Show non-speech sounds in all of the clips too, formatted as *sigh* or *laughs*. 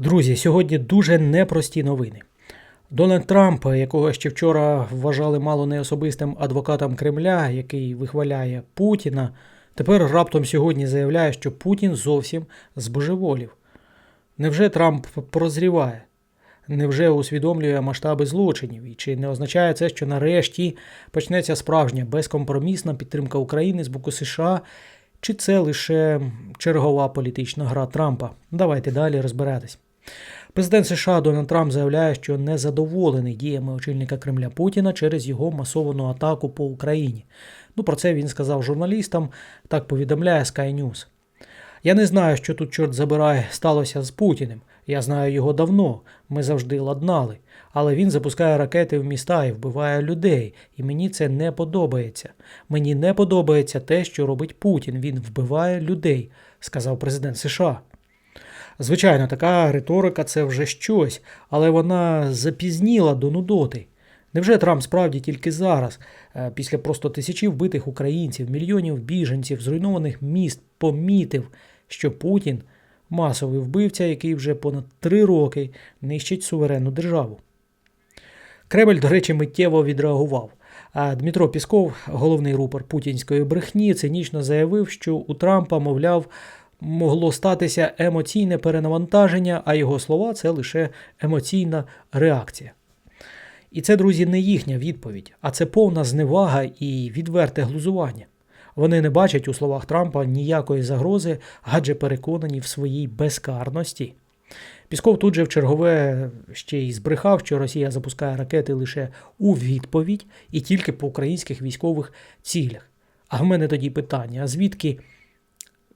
Друзі, сьогодні дуже непрості новини. Дональд Трамп, якого ще вчора вважали мало не особистим адвокатом Кремля, який вихваляє Путіна, тепер раптом сьогодні заявляє, що Путін зовсім збожеволів. Невже Трамп прозріває? Невже усвідомлює масштаби злочинів? І чи не означає це, що нарешті почнеться справжня безкомпромісна підтримка України з боку США? Чи це лише чергова політична гра Трампа? Давайте далі розбиратись. Президент США Дональд Трамп заявляє, що не задоволений діями очільника Кремля Путіна через його масовану атаку по Україні. Ну про це він сказав журналістам. Так повідомляє Sky News. Я не знаю, що тут, чорт забирає, сталося з Путіним. Я знаю його давно. Ми завжди ладнали. Але він запускає ракети в міста і вбиває людей, і мені це не подобається. Мені не подобається те, що робить Путін. Він вбиває людей, сказав президент США. Звичайно, така риторика це вже щось, але вона запізніла до нудоти. Невже Трамп справді тільки зараз, е, після просто тисячі вбитих українців, мільйонів біженців, зруйнованих міст, помітив, що Путін масовий вбивця, який вже понад три роки нищить суверенну державу? Кремль, до речі, миттєво відреагував. А Дмитро Пісков, головний рупор путінської брехні, цинічно заявив, що у Трампа, мовляв, могло статися емоційне перенавантаження, а його слова це лише емоційна реакція. І це, друзі, не їхня відповідь, а це повна зневага і відверте глузування. Вони не бачать у словах Трампа ніякої загрози, адже переконані в своїй безкарності. Пісков тут же в чергове ще й збрехав, що Росія запускає ракети лише у відповідь і тільки по українських військових цілях. А в мене тоді питання: а звідки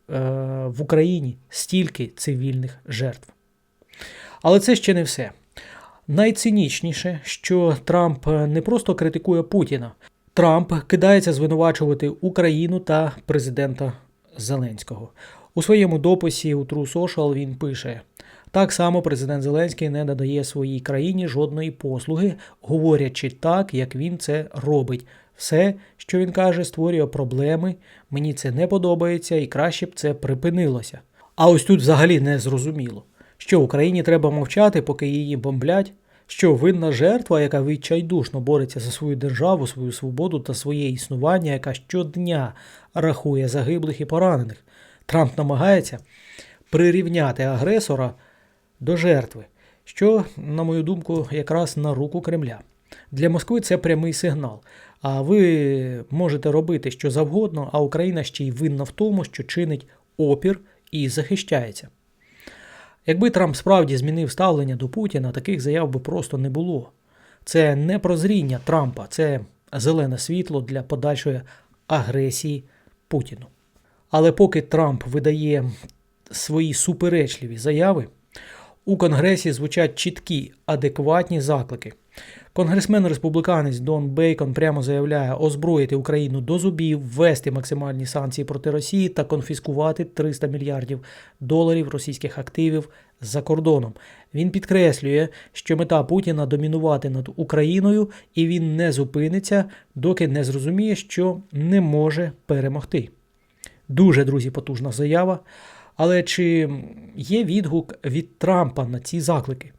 в Україні стільки цивільних жертв? Але це ще не все. Найцинічніше, що Трамп не просто критикує Путіна, Трамп кидається звинувачувати Україну та президента Зеленського. У своєму дописі у True Social він пише: так само президент Зеленський не надає своїй країні жодної послуги, говорячи так, як він це робить. Все, що він каже, створює проблеми. Мені це не подобається і краще б це припинилося. А ось тут взагалі не зрозуміло, що Україні треба мовчати, поки її бомблять. Що винна жертва, яка відчайдушно бореться за свою державу, свою свободу та своє існування, яка щодня рахує загиблих і поранених. Трамп намагається прирівняти агресора до жертви, що, на мою думку, якраз на руку Кремля. Для Москви це прямий сигнал. А ви можете робити що завгодно, а Україна ще й винна в тому, що чинить опір і захищається. Якби Трамп справді змінив ставлення до Путіна, таких заяв би просто не було. Це не прозріння Трампа, це зелене світло для подальшої агресії Путіну. Але поки Трамп видає свої суперечливі заяви, у Конгресі звучать чіткі, адекватні заклики. Конгресмен республіканець Дон Бейкон прямо заявляє озброїти Україну до зубів, ввести максимальні санкції проти Росії та конфіскувати 300 мільярдів доларів російських активів за кордоном. Він підкреслює, що мета Путіна домінувати над Україною, і він не зупиниться, доки не зрозуміє, що не може перемогти. Дуже друзі, потужна заява. Але чи є відгук від Трампа на ці заклики?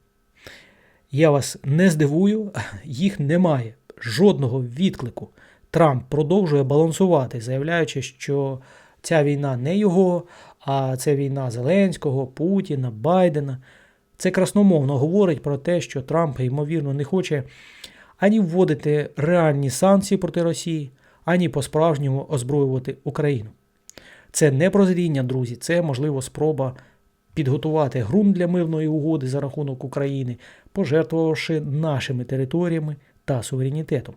Я вас не здивую, *laughs* їх немає. Жодного відклику. Трамп продовжує балансувати, заявляючи, що ця війна не його, а це війна Зеленського, Путіна, Байдена. Це красномовно говорить про те, що Трамп, ймовірно, не хоче ані вводити реальні санкції проти Росії, ані по-справжньому озброювати Україну. Це не прозріння, друзі, це можливо спроба підготувати ґрунт для мирної угоди за рахунок України, пожертвувавши нашими територіями та суверенітетом.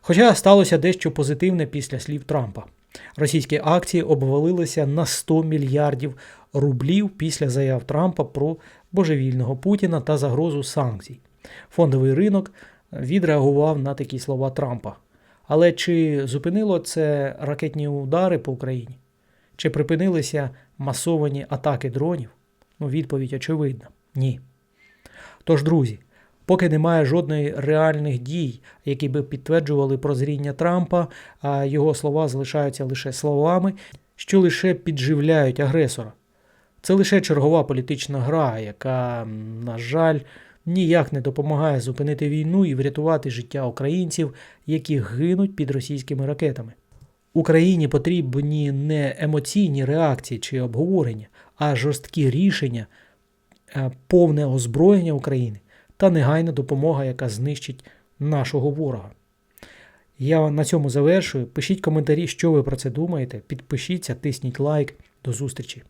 Хоча сталося дещо позитивне після слів Трампа. Російські акції обвалилися на 100 мільярдів рублів після заяв Трампа про божевільного Путіна та загрозу санкцій. Фондовий ринок відреагував на такі слова Трампа. Але чи зупинило це ракетні удари по Україні? Чи припинилися масовані атаки дронів? Ну, відповідь очевидна ні. Тож, друзі, поки немає жодної реальних дій, які би підтверджували прозріння Трампа, а його слова залишаються лише словами, що лише підживляють агресора. Це лише чергова політична гра, яка, на жаль, ніяк не допомагає зупинити війну і врятувати життя українців, які гинуть під російськими ракетами. Україні потрібні не емоційні реакції чи обговорення, а жорсткі рішення, е, повне озброєння України та негайна допомога, яка знищить нашого ворога. Я на цьому завершую. Пишіть коментарі, що ви про це думаєте. Підпишіться, тисніть лайк. До зустрічі!